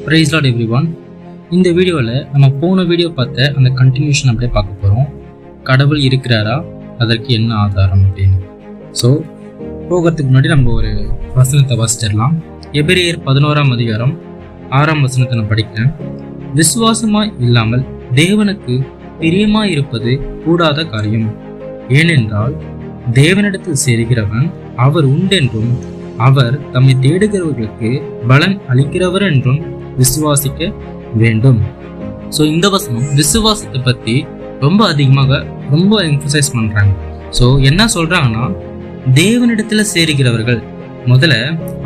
Price lot every one இந்த வீடியோவில் நம்ம போன வீடியோ பார்த்த அந்த கண்டினியூஷன் அப்படியே பார்க்க போகிறோம் கடவுள் இருக்கிறாரா? அதற்கு என்ன ஆதாரம் அப்படின்னு. ஸோ போகிறதுக்கு முன்னாடி நம்ம ஒரு வசனத்தை வாசிச்சிடலாம். எபிரேயர் பதினோராம் அதிகாரம் ஆறாம் வசனத்தை நான் படிக்கிறேன். விசுவாசமாய் இல்லாமல் தேவனுக்கு பிரியமாய் இருப்பது கூடாத காரியம். ஏனென்றால் தேவனிடத்தில் சேருகிறவன் அவர் உண்டென்றும் அவர் தம்மை தேடுகிறவர்களுக்கு பலன் அளிக்கிறவர் என்றும் விசுவாசிக்க வேண்டும். ஸோ இந்த வசனம் விசுவாசத்தை பற்றி ரொம்ப அதிகமாக ரொம்ப எம்ஃபசைஸ் பண்ணுறாங்க ஸோ என்ன சொல்கிறாங்கன்னா தேவனிடத்தில் சேருகிறவர்கள் முதல்ல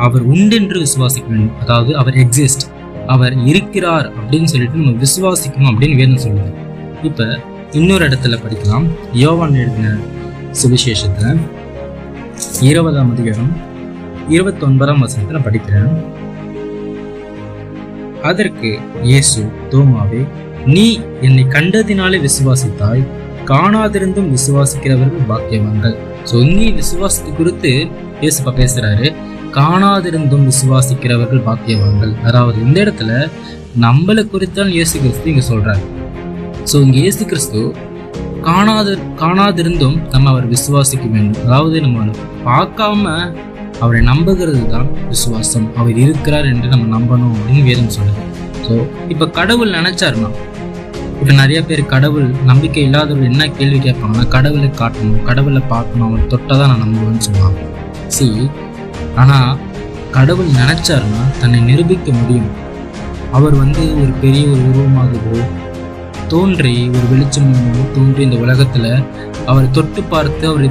அவர் உண்டென்று விசுவாசிக்க வேண்டும். அதாவது அவர் எக்ஸிஸ்ட் அவர் இருக்கிறார் அப்படின்னு சொல்லிட்டு நம்ம விசுவாசிக்கணும் அப்படின்னு வேணும் சொல்லுது. இப்போ இன்னொரு இடத்துல படிக்கலாம். யோவான் எழுதின சுவிசேஷத்தில் இருபதாம் அதிகாரம் இருபத்தொன்பதாம் வசனத்தில் படிக்கிறேன். அதற்கு இயேசு தோமாவே நீ என்னை கண்டதினாலே விசுவாசித்தாய் காணாதிருந்தும் விசுவாசிக்கிறவர்கள் பாக்கியவான்கள். ஸோ நீ விசுவாசத்தை குறித்து இயேசுப்பா பேசுறாரு. காணாதிருந்தும் விசுவாசிக்கிறவர்கள் பாக்கியவான்கள். அதாவது இந்த இடத்துல நம்மளை குறித்தான் இயேசு கிறிஸ்து இங்க சொல்றாரு. ஸோ இங்க இயேசு கிறிஸ்து காணாத காணாதிருந்தும் நம்ம அவர் விசுவாசிக்க வேண்டும். அதாவது நம்ம பார்க்காம அவரை நம்புகிறது தான் விசுவாசம். அவர் இருக்கிறார் என்று நம்ம நம்பணும் அப்படின்னு வேதம் சொல்லுது. ஸோ இப்போ கடவுள் நினைச்சாருன்னா இப்போ நிறைய பேர் கடவுள் நம்பிக்கை இல்லாதவர்கள் என்ன கேள்வி கேட்பாங்கன்னா கடவுளை காட்டணும் கடவுளை பார்க்கணும் அவர் தொட்டதான் நான் நம்புவேன்னு சொன்னாங்க சி ஆனால் கடவுள் நினைச்சாருன்னா தன்னை நிரூபிக்க முடியும். அவர் வந்து ஒரு பெரிய ஒரு உருவமாகவோ தோன்றி ஒரு வெளிச்சமாகவோ தோன்றி இந்த உலகத்தில் அவரை தொட்டு பார்த்து அவரை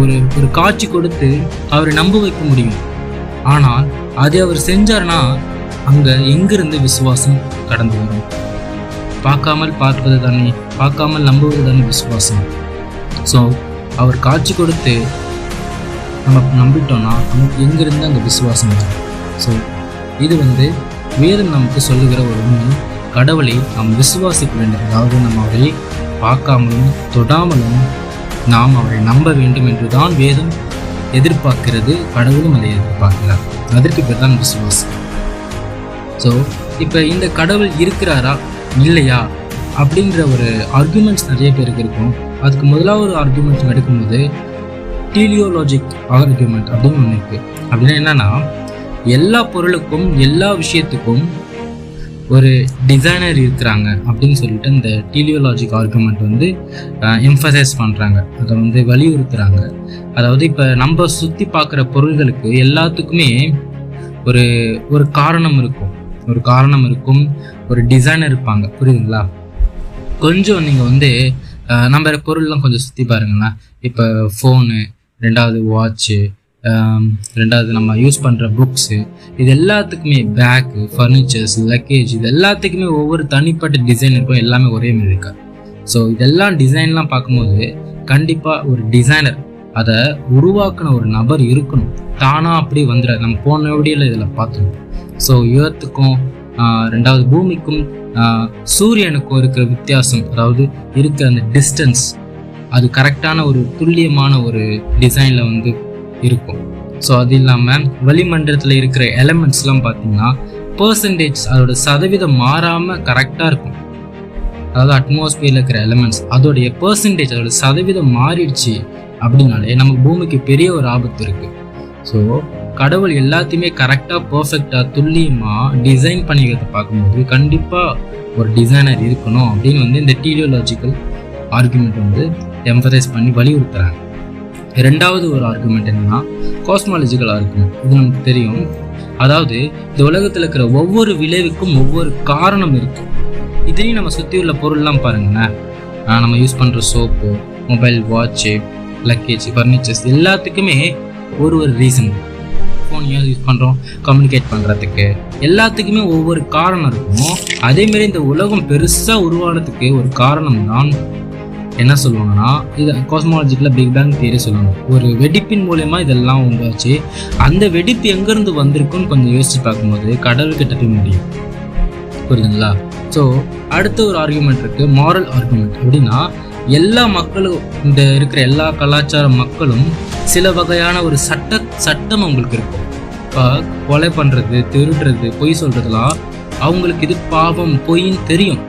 ஒரு ஒரு காட்சி கொடுத்து அவரை நம்ப வைக்க முடியும். ஆனால் அதை அவர் செஞ்சார்னா அங்கே எங்கிருந்து விசுவாசம் கடந்து வரும்? பார்க்காமல் பார்ப்பது தானே பார்க்காமல் நம்புவது தானே விசுவாசம். ஸோ அவர் காட்சி கொடுத்து நம்ம நம்பிட்டோம்னா நமக்கு எங்கிருந்து அங்கே விசுவாசம் வரும்? ஸோ இது வந்து வேதம் நமக்கு சொல்லுகிற ஒரு உண்மை. கடவுளை நாம் விசுவாசிக்க வேண்டும் அதாவது நம்ம அவரை பார்க்காமலும் தொடாமலும் நாம் அவரை நம்ப வேண்டும் என்றுதான் வேதம் எதிர்பார்க்கிறது கடவுளும் அதை எதிர்பார்க்கிறார். அதற்கு பேர் தான் விசுவாசம் ஸோ இப்போ இந்த கடவுள் இருக்கிறாரா? இல்லையா? அப்படின்ற ஒரு ஆர்குமெண்ட்ஸ் நிறைய பேருக்கு இருக்கும். அதுக்கு முதலாவது ஒரு ஆர்குமெண்ட் எடுக்கும்போது டீலியோலாஜிக் ஆர்குமெண்ட் அப்படின்னு ஒன்று இருக்குது அப்படின்னா என்னென்னா எல்லா பொருளுக்கும் எல்லா விஷயத்துக்கும் ஒரு டிசைனர் இருக்கிறாங்க அப்படின்னு சொல்லிட்டு இந்த டீலியோலாஜிக் ஆர்குமெண்ட் வந்து எம்ஃபசைஸ் பண்ணுறாங்க அதை வந்து வலியுறுத்துறாங்க. அதாவது இப்போ நம்ம சுற்றி பார்க்குற பொருள்களுக்கு எல்லாத்துக்குமே ஒரு ஒரு காரணம் இருக்கும். ஒரு காரணம் இருக்கும். ஒரு டிசைனர் இருப்பாங்க. புரியுதுங்களா? கொஞ்சம் நீங்கள் வந்து நம்ம பொருள்லாம் கொஞ்சம் சுற்றி பாருங்களேன். இப்போ ஃபோனு ரெண்டாவது வாட்ச்சு ரெண்டாவது நம்ம யூஸ் பண்ணுற புக்ஸு இது எல்லாத்துக்குமே பேக்கு ஃபர்னிச்சர்ஸ் லக்கேஜ் இது எல்லாத்துக்குமே ஒவ்வொரு தனிப்பட்ட டிசைன் இருக்கும் எல்லாமே ஒரே மாதிரி இருக்காது ஸோ இதெல்லாம் டிசைன்லாம் பார்க்கும்போது கண்டிப்பாக ஒரு டிசைனர் அதை உருவாக்குன ஒரு நபர் இருக்கணும். தானாக அப்படி வந்துடாது நம்ம போன வீடியோவில் இதில் பார்த்தோம் ஸோ ஏர்த்துக்கும் ரெண்டாவது பூமிக்கும் சூரியனுக்கும் இருக்கிற வித்தியாசம் அதாவது இருக்கிற அந்த டிஸ்டன்ஸ் அது கரெக்டான ஒரு துல்லியமான ஒரு டிசைனில் வந்து இருக்கும். ஸோ அது இல்லாமல் வளிமண்டலத்தில் இருக்கிற எலமெண்ட்ஸ்லாம் பார்த்தீங்கன்னா பர்சன்டேஜ் அதோட சதவீதம் மாறாமல் கரெக்டாக இருக்கும். அதாவது அட்மாஸ்பியரில் இருக்கிற எலமெண்ட்ஸ் அதோடைய பர்சன்டேஜ் அதோட சதவீதம் மாறிடுச்சு அப்படின்னாலே நம்ம பூமிக்கு பெரிய ஒரு ஆபத்து இருக்குது ஸோ கடவுள் எல்லாத்தையுமே கரெக்டாக பர்ஃபெக்டாக துல்லியமாக டிசைன் பண்ணிக்கிறத பார்க்கும்போது கண்டிப்பாக ஒரு டிசைனர் இருக்கணும் அப்படின்னு வந்து இந்த டீலியோலாஜிக்கல் ஆர்குமெண்ட் வந்து எம்பரைஸ் பண்ணி வலியுறுத்துகிறாங்க ரெண்டாவது ஒரு ஆர்குமெண்ட் என்னன்னா காஸ்மாலஜிக்கல் ஆர்குமெண்ட் இது நமக்கு தெரியும். அதாவது இந்த உலகத்தில் இருக்கிற ஒவ்வொரு விளைவுக்கும் ஒவ்வொரு காரணம் இருக்கு. இதையும் நம்ம சுற்றி உள்ள பொருள்லாம் பாருங்களேன். நம்ம யூஸ் பண்ணுற soap mobile watch luggage furnitures எல்லாத்துக்குமே ஒரு ஒரு ரீசன் ஃபோன் ஏன் யூஸ் பண்ணுறோம் கம்யூனிகேட் பண்ணுறதுக்கு எல்லாத்துக்குமே ஒவ்வொரு காரணம் இருக்கும். அதேமாரி இந்த உலகம் பெருசாக உருவானதுக்கு ஒரு காரணம் தான் என்ன சொல்லுவாங்கன்னா இது காஸ்மாலஜிக்கில் பிக் பேங் தியரி சொல்லுவாங்க. ஒரு வெடிப்பின் மூலயமா இதெல்லாம் உண்டாச்சு. அந்த வெடிப்பு எங்கேருந்து வந்திருக்குன்னு கொஞ்சம் யோசிச்சு பார்க்கும்போது கடவுள்கிட்ட போய் முடியும். புரியுதுங்களா? ஸோ அடுத்த ஒரு ஆர்குமெண்ட் இருக்குது மாரல் ஆர்குமெண்ட் அப்படின்னா எல்லா மக்களும் இந்த இருக்கிற எல்லா கலாச்சார மக்களும் சில வகையான ஒரு சட்ட சட்டம் அவங்களுக்கு இருக்கும் இப்போ கொலை பண்ணுறது திருடுறது பொய் சொல்கிறதுலாம் அவங்களுக்கு இது பாவம் பொய்ன்னு தெரியும்.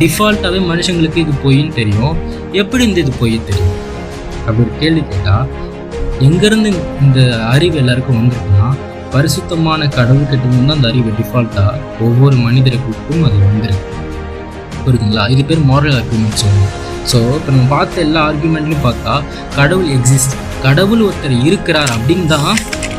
டிஃபால்ட்டாகவே மனுஷங்களுக்கு இது பொய்ன்னு தெரியும். எப்படி இந்த இது பொய் தெரியும்? அப்படி ஒரு கேள்வி கேட்டால் எங்கேருந்து இந்த அறிவு எல்லாருக்கும் வந்திருக்குன்னா பரிசுத்தமான கடவுள் கிட்ட தான் அந்த அறிவு டிஃபால்ட்டாக ஒவ்வொரு மனிதர்களுக்கும் அது வந்துருக்கு. புரியுதுங்களா? இது பேர் மாரல் ஆர்குமெண்ட் சொல்லுவோம் ஸோ இப்போ நம்ம பார்த்த எல்லா ஆர்குமெண்ட்லையும் பார்த்தா கடவுள் எக்ஸிஸ்ட் கடவுள் ஒருத்தர் இருக்கிறார் அப்படின்னு தான்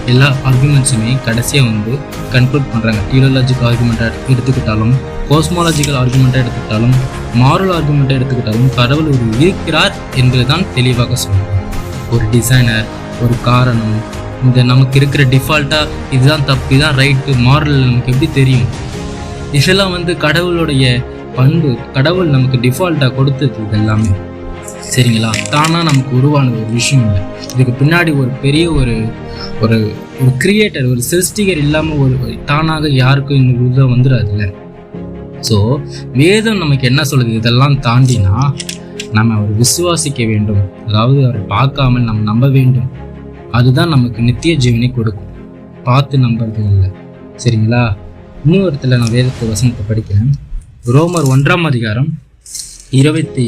எல்லா ஆர்குமெண்ட்ஸுமே கடைசியாக வந்து கன்க்ளூட் பண்ணுறாங்க தியோலாஜிக்கல் ஆர்குமெண்ட்டாக எடுத்துக்கிட்டாலும் கோஸ்மாலஜிக்கல் ஆர்குமெண்ட்டாக எடுத்துக்கிட்டாலும் மாரல் ஆர்குமெண்ட்டாக எடுத்துக்கிட்டாலும் கடவுள் ஒரு இருக்கிறார் என்பது தான் தெளிவாக சொல்லணும். ஒரு டிசைனர் ஒரு காரணம் இந்த நமக்கு இருக்கிற டிஃபால்ட்டாக இதுதான் தப்பு இதுதான் ரைட்டு மாரல் நமக்கு எப்படி தெரியும்? இதெல்லாம் வந்து கடவுளுடைய பண்பு கடவுள் நமக்கு டிஃபால்ட்டாக கொடுத்தது இது எல்லாமே சரிங்களா? தானாக நமக்கு உருவான ஒரு விஷயம் இல்லை. இதுக்கு பின்னாடி ஒரு பெரிய ஒரு ஒரு ஒரு கிரியேட்டர் ஒரு சிருஷ்டிகர் இல்லாமல் ஒரு தானாக யாருக்கும் இந்த உதவ வந்துடாதுல்ல ஸோ வேதம் நமக்கு என்ன சொல்லுது? இதெல்லாம் தாண்டினா நம்ம அவர் விசுவாசிக்க வேண்டும். அதாவது அவரை பார்க்காமல் நம்ம நம்ப வேண்டும். அதுதான் நமக்கு நித்திய ஜீவனை கொடுக்கும். பார்த்து நம்புறது இல்லை. சரிங்களா? இன்னொருத்தில் நான் வேதத்தை வசனத்தை படிக்கிறேன். ரோமர் ஒன்றாம் அதிகாரம் இருபத்தி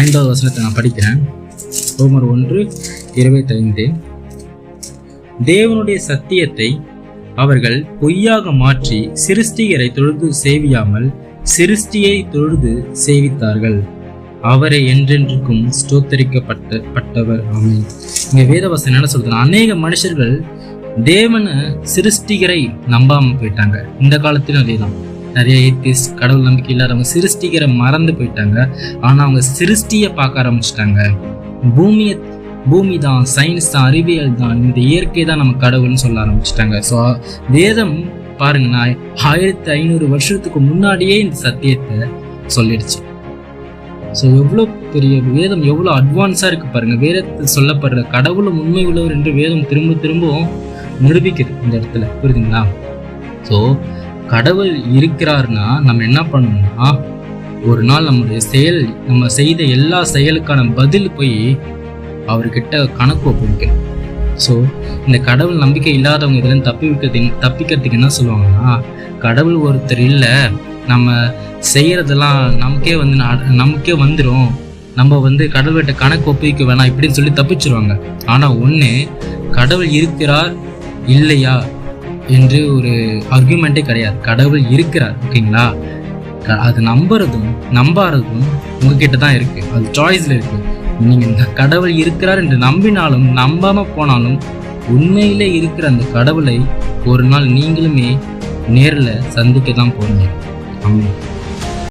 ஐந்தாவது வசனத்தை நான் படிக்கிறேன். ரோமர் ஒன்று இருபத்தி ஐந்து தேவனுடைய சத்தியத்தை அவர்கள் பொய்யாக மாற்றி சிருஷ்டிகரை தொழுது சேவியாமல் சிருஷ்டியை தொழுது சேவித்தார்கள். அவரை என்றென்றுக்கும் ஸ்தோத்தரிக்கப்பட்ட பட்டவர். ஆமை இங்க வேதவசனம் என்ன சொல்றதுன்னா அநேக மனுஷர்கள் தேவனை சிருஷ்டிகரை நம்பாம போயிட்டாங்க. இந்த காலத்திலும் அதேதான். நிறைய ஏத்திஸ்ட் கடவுள் நம்பிக்கை இல்லாதவங்க சிருஷ்டிகரை மறந்து போயிட்டாங்க. ஆனா அவங்க சிருஷ்டியை பார்க்க ஆரம்பிச்சிட்டாங்க. பூமியை பூமி தான் சயின்ஸ் தான் அறிவியல் தான் இந்த இயற்கை தான் நம்ம கடவுள்னு சொல்ல ஆரம்பிச்சிட்டாங்க. ஸோ வேதம் பாருங்கன்னா ஆயிரத்தி ஐநூறு வருஷத்துக்கு முன்னாடியே இந்த சத்தியத்தை சொல்லிடுச்சு. ஸோ எவ்வளோ பெரிய வேதம் எவ்வளோ அட்வான்ஸாக இருக்கு பாருங்க. வேதத்தில் சொல்லப்படுற கடவுளும் உண்மை உள்ளவர் என்று வேதம் திரும்ப திரும்பவும் நிரூபிக்குது இந்த இடத்துல. புரியுதுங்களா? ஸோ கடவுள் இருக்கிறாருன்னா நம்ம என்ன பண்ணணும்னா ஒரு நாள் நம்முடைய செயல் நம்ம செய்த எல்லா செயலுக்கான பதில் போய் அவர்கிட்ட கணக்கு ஒப்படைக்கணும். ஸோ இந்த கடவுள் நம்பிக்கை இல்லாதவங்க இதில் தப்பி தப்பிக்கிறதுக்கு என்ன சொல்லுவாங்கன்னா கடவுள் ஒருத்தர் இல்லை நம்ம செய்கிறதெல்லாம் நமக்கே வந்து நமக்கே வந்துடும் நம்ம வந்து கடவுள்கிட்ட கணக்கு ஒப்புவிக்க வேணாம் இப்படின்னு சொல்லி தப்பிச்சிருவாங்க. ஆனால் ஒன்று கடவுள் இருக்கிறார் இல்லையா? என்று ஒரு ஆர்குமெண்ட்டே கிடையாது. கடவுள் இருக்கிறார் ஓகேங்களா? க- அது நம்புறதும் நம்பாததும் உங்ககிட்ட தான் இருக்கு. அது சாய்ஸில் இருக்கு. நீங்கள் கடவுள் இருக்கிறார் என்று நம்பினாலும் நம்பாம போனாலும் உண்மையிலே இருக்கிற அந்த கடவுளை ஒரு நாள் நீங்களுமே நேரில் சந்திக்க தான் போறீங்க. ஆமாம்